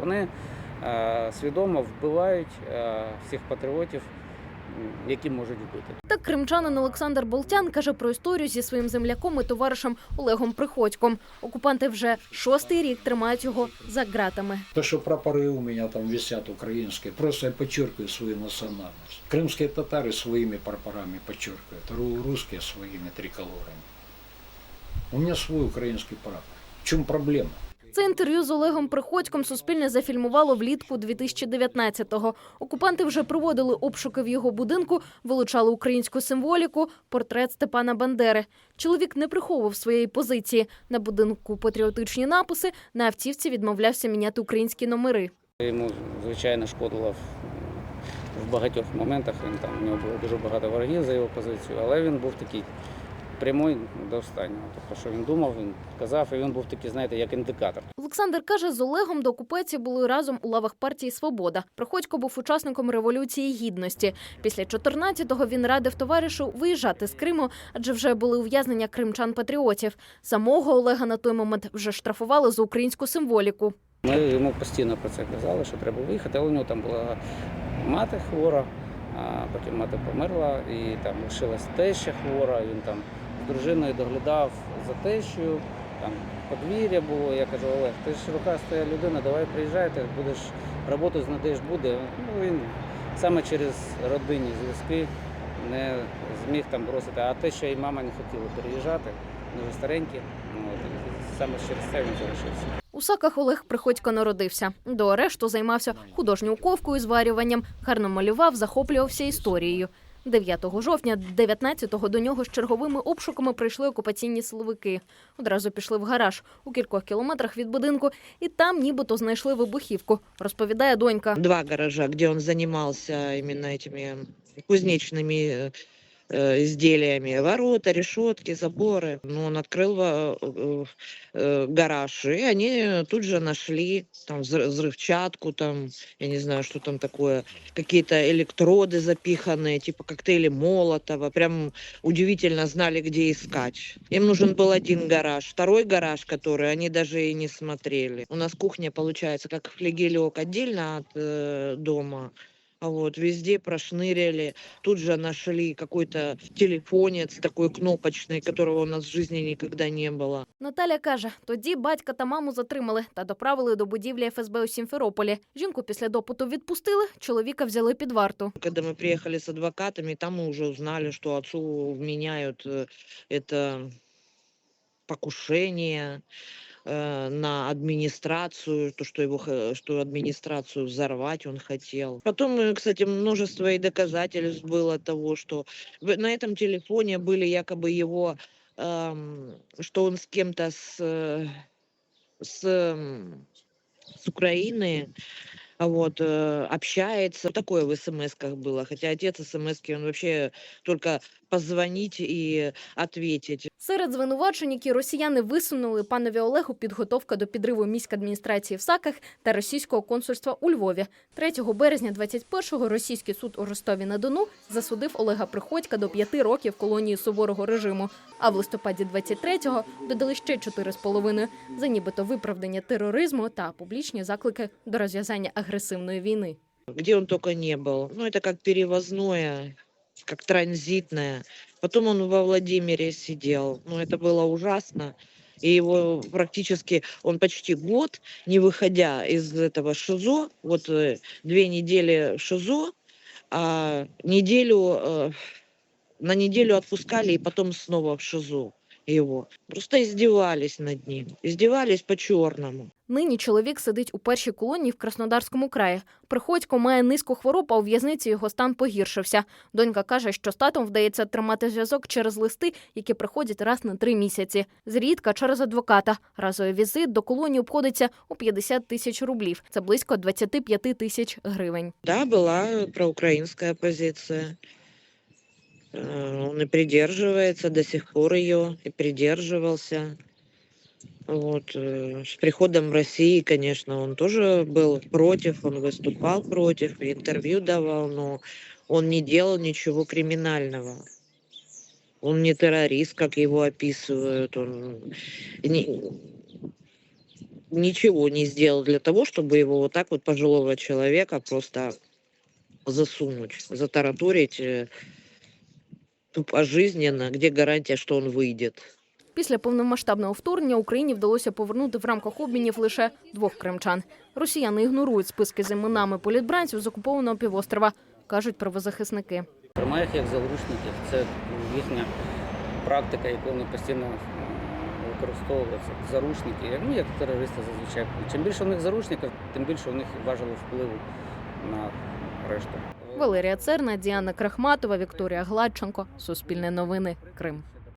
Вони е, свідомо вбивають е, всіх патріотів, м, які можуть вбити. Так кримчанин Олександр Болтян каже про історію зі своїм земляком і товаришем Олегом Приходьком. Окупанти вже шостий рік тримають його за ґратами. То, что прапоры у меня там висят украинские, просто я подчеркиваю свою национальность. Крымские татары своими прапорами подчеркивают, ру- русские своими триколорами. У меня свой украинский прапор. В чем проблема? Це інтерв'ю з Олегом Приходьком Суспільне зафільмувало влітку 2019-го. Окупанти вже проводили обшуки в його будинку, вилучали українську символіку, портрет Степана Бандери. Чоловік не приховував своєї позиції. На будинку патріотичні написи, на автівці відмовлявся міняти українські номери. Йому, звичайно, шкодило в, багатьох моментах. Він там у нього було дуже багато ворогів за його позицію, але він був такий прямий до останнього. Тобто, що він думав, він казав, і він був такий, знаєте, як індикатор. Олександр каже, з Олегом до окупації були разом у лавах партії Свобода. Приходько був учасником революції гідності. Після 14-го він радив товаришу виїжджати з Криму, адже вже були ув'язнення кримчан-патріотів. Самого Олега на той момент вже штрафували за українську символіку. Ми йому постійно про це казали, що треба виїхати, але у нього там була мати хвора, а потім мати померла, і там лишилась теща хвора, він там дружиною доглядав за тещою, там подвір'я було. Я кажу, Олег, ти ж рукаста людина, давай приїжджай, ти будеш роботу знайдеш буде. Ну, він саме через родинні зв'язки не зміг там бросити. А те, що і мама не хотіла переїжджати, вже старенькі, ну, саме через це він залишився. У Саках Олег Приходько народився. До арешту займався художньою ковкою, зварюванням, гарно малював, захоплювався історією. 9 жовтня 19-го до нього з черговими обшуками прийшли окупаційні силовики. Одразу пішли в гараж у кількох кілометрах від будинку, і там нібито знайшли вибухівку, розповідає донька. два гаража, где он занимался именно этими кузнечными э, э, изделиями. Ворота, решетки, заборы. Ну, он открыл э, э, гараж, и они тут же нашли там взры- взрывчатку, там, я не знаю, что там такое, какие-то электроды запиханные, типа коктейли Молотова. Прям удивительно знали, где искать. Им нужен был один гараж. Второй гараж, который они даже и не смотрели. У нас кухня получается как флигелек отдельно от э, дома. А вот везде прошныряли. Тут же нашли какой-то телефонец такой кнопочный, которого у нас в жизни никогда не было. Наталя каже, тоді батька та маму затримали та доправили до будівлі ФСБ у Сімферополі. Жінку після допиту відпустили, чоловіка взяли під варту. Когда мы приехали с адвокатами, там мы уже узнали, что отцу вменяют э, это покушение э, на администрацию, то, что его, х- что администрацию взорвать он хотел. Потом, э, кстати, множество и доказательств было того, что в- на этом телефоне были якобы его, эм, что он с кем-то с, э, с, м, с Украины а вот, э, общается. Такое в смс-ках было. Хотя отец смс-ки, он вообще только позвонить и ответить. Серед звинувачень, які росіяни висунули панові Олегу, підготовка до підриву міськадміністрації в Саках та російського консульства у Львові. 3 березня 21-го російський суд у Ростові на Дону засудив Олега Приходька до п'яти років колонії суворого режиму. А в листопаді 23-го додали ще чотири з половиною за нібито виправдання тероризму та публічні заклики до розв'язання агресивної війни. Где он только не был. Ну, это как перевозное, как транзитное. Потом он во Владимире сидел. Ну, это было ужасно. И его практически, он почти год, не выходя из этого ШИЗО, вот э, две недели ШИЗО, а неделю, э, на неделю отпускали и потом снова в ШИЗО его. Просто издевались над ним. Издевались по-черному. Нині чоловік сидить у першій колонії в Краснодарському краї. Приходько має низку хвороб, а у в'язниці його стан погіршився. Донька каже, що з татом вдається тримати зв'язок через листи, які приходять раз на три місяці. Зрідка через адвоката. Разовий візит до колонії обходиться у 50 тисяч рублів. Це близько 25 тисяч гривень. Да, была проукраинская позиция. Э, Он и придерживается до сих пор ее, и придерживался. Вот. э, С приходом России, конечно, он тоже был против, он выступал против, интервью давал, но он не делал ничего криминального. Он не террорист, как его описывают. Он не- ничего не сделал для того, чтобы его вот так вот пожилого человека просто засунуть, затараторить э, пожизненно, где гарантия, что он выйдет. Після повномасштабного вторгнення Україні вдалося повернути в рамках обмінів лише двох кримчан. Росіяни ігнорують списки з іменами політбранців з окупованого півострова, кажуть правозахисники. Тримає їх як заручників. Це їхня практика, яку вони постійно м, використовують. Заручники, ну як терористи зазвичай. Чим більше у них заручників, тим більше у них важело впливу на решту. Валерія Церна, Діана Крахматова, Вікторія Гладченко. Суспільне новини. Крим.